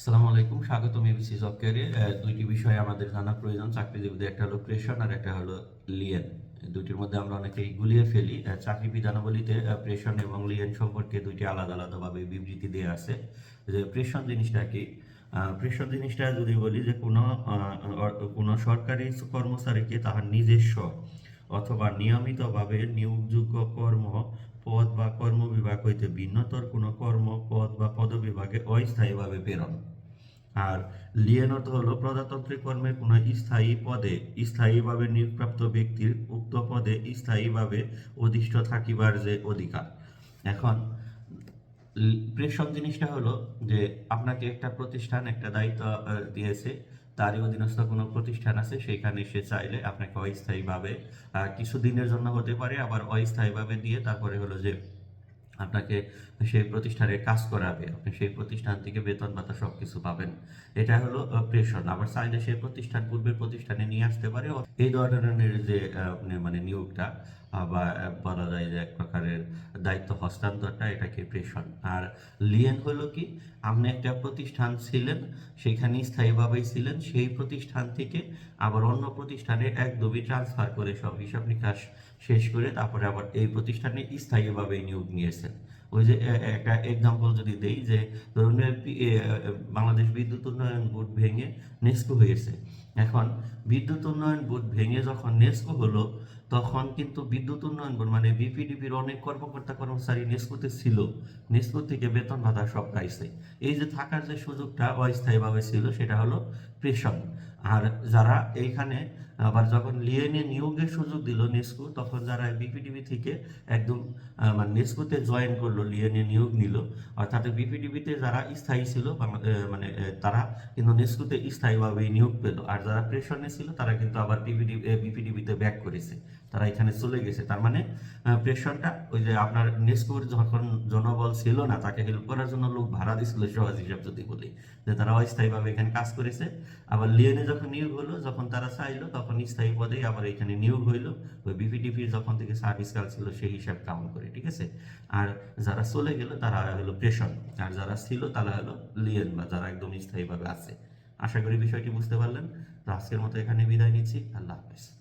আসসালামু আলাইকুম, স্বাগতম এবিসি জব দুইটি বিষয় আমাদের জানা প্রয়োজন চাকরিজীবীদের একটা হলো প্রেশন আর একটা হলো লিয়েন দুইটির মধ্যে আমরা অনেকেই গুলিয়ে ফেলি। চাকরি বিধানাবলীতে প্রেশন এবং লিয়েন সম্পর্কে দুইটি আলাদা আলাদাভাবে বিবৃতি দেওয়া আছে। যে প্রেশন জিনিসটা কি? প্রেশন জিনিসটা যদি বলি যে কোনো কোনো সরকারি কর্মচারীকে তাহার নিজস্ব অথবা নিয়মিতভাবে নিয়োগযোগ্য কর্ম পদ বা কর্ম বিভাগ হইতে ভিন্নতর কোনো কর্ম পদ বা পদবিভাগে অস্থায়ীভাবে প্রেরণ। আর লিয়েন অর্থ হলো প্রজাতান্ত্রিক কর্মের কোনো স্থায়ী পদে স্থায়ীভাবে নিয়োগপ্রাপ্ত ব্যক্তির উক্ত পদে স্থায়ীভাবে অধিষ্ঠ থাকিবার যে অধিকার। এখন প্রেশন জিনিসটা হলো যে আপনাকে একটা প্রতিষ্ঠান, একটা দায়িত্ব দিয়েছে। তারই অধীনস্থ কোনো প্রতিষ্ঠান আছে সেখানে সে চাইলে আপনাকে অস্থায়ীভাবে কিছু দিনের জন্য হতে পারে, আবার অস্থায়ীভাবে দিয়ে তারপরে হলো যে আপনাকে সেই প্রতিষ্ঠানে কাজ করাবে। আপনি সেই প্রতিষ্ঠান থেকে বেতন ভাতা সব কিছু পাবেন। এটা হলো প্রেশন আবার চাইলে সেই প্রতিষ্ঠান, পূর্বের প্রতিষ্ঠানে নিয়ে আসতে পারে। এই ধরনের যে মানে নিয়োগটা বা বলা যায় যে এক প্রকারের দায়িত্ব হস্তান্তরটা এটাকে প্রেশন আর লিয়েন হলো কি? আপনি একটা প্রতিষ্ঠান ছিলেন সেখানে স্থায়ীভাবেই ছিলেন, সেই প্রতিষ্ঠান থেকে আবার অন্য প্রতিষ্ঠানে একদমই ট্রান্সফার করে সব হিসাব নিকাশ শেষ করে তারপরে আবার এই প্রতিষ্ঠানে স্থায়ীভাবে নিয়োগ নিয়েছেন। ওই যে একটা এক্সাম্পল যদি দেই যে ধরুন বাংলাদেশ বিদ্যুৎ উন্নয়ন বোর্ড ভেঙে নেস্কো হয়েছে। এখন বিদ্যুৎ উন্নয়ন বোর্ড ভেঙে যখন নেস্কো হলো, তখন কিন্তু বিদ্যুৎ উন্নয়ন বোর্ড মানে বিপিডিবির অনেক কর্মকর্তা কর্মচারী নেস্কোতে ছিল। নেস্কো থেকে বেতন ভাতা সব পাইছে। এই যে থাকার যে সুযোগটা অস্থায়ীভাবে ছিল, সেটা হলো প্রেশন আর যারা এইখানে আবার যখন লিয়েনে নিয়োগের সুযোগ দিল নেস্কো, তখন যারা বিপিডিবি থেকে একদম মানে নেস্কোতে জয়েন করল লিয়েনে নিয়োগ নিল, অর্থাৎ বিপিডিবিতে যারা স্থায়ী ছিল মানে তারা কিন্তু নেস্কোতে স্থায়ীভাবে নিয়োগ পেল। আর যারা প্রেশনে ছিল তারা কিন্তু আবার বিপিডি বিপিডিবিতে ব্যাক করেছে। তারা এখানে চলে গেছে। তার মানে প্রেশনটা ওই যে আপনার নেস্কোর যখন জনবল ছিল না, তাকে হেল্প করার জন্য লোক ভাড়া দিছিল, সহজ হিসাব যদি বলি। যে তারা অস্থায়ীভাবে এখানে কাজ করেছে। আবার লিয়েনে যখন নিয়োগ হলো, যখন তারা চাইলো, তখন স্থায়ী পদেই আবার এখানে নিয়োগ হইল। ওই বিপিডিপির যখন থেকে সার্ভিস কাল ছিল, সেই হিসাব কাউন্ট করে, ঠিক আছে? আর যারা চলে গেল, তারা হলো প্রেশন আর যারা ছিল, তারা হলো লিয়েন বা যারা একদম স্থায়ীভাবে আছে। আশা করি বিষয়টি বুঝতে পারলেন। তো আজকের মতো এখানে বিদায় নিচ্ছি। আল্লাহ হাফেজ।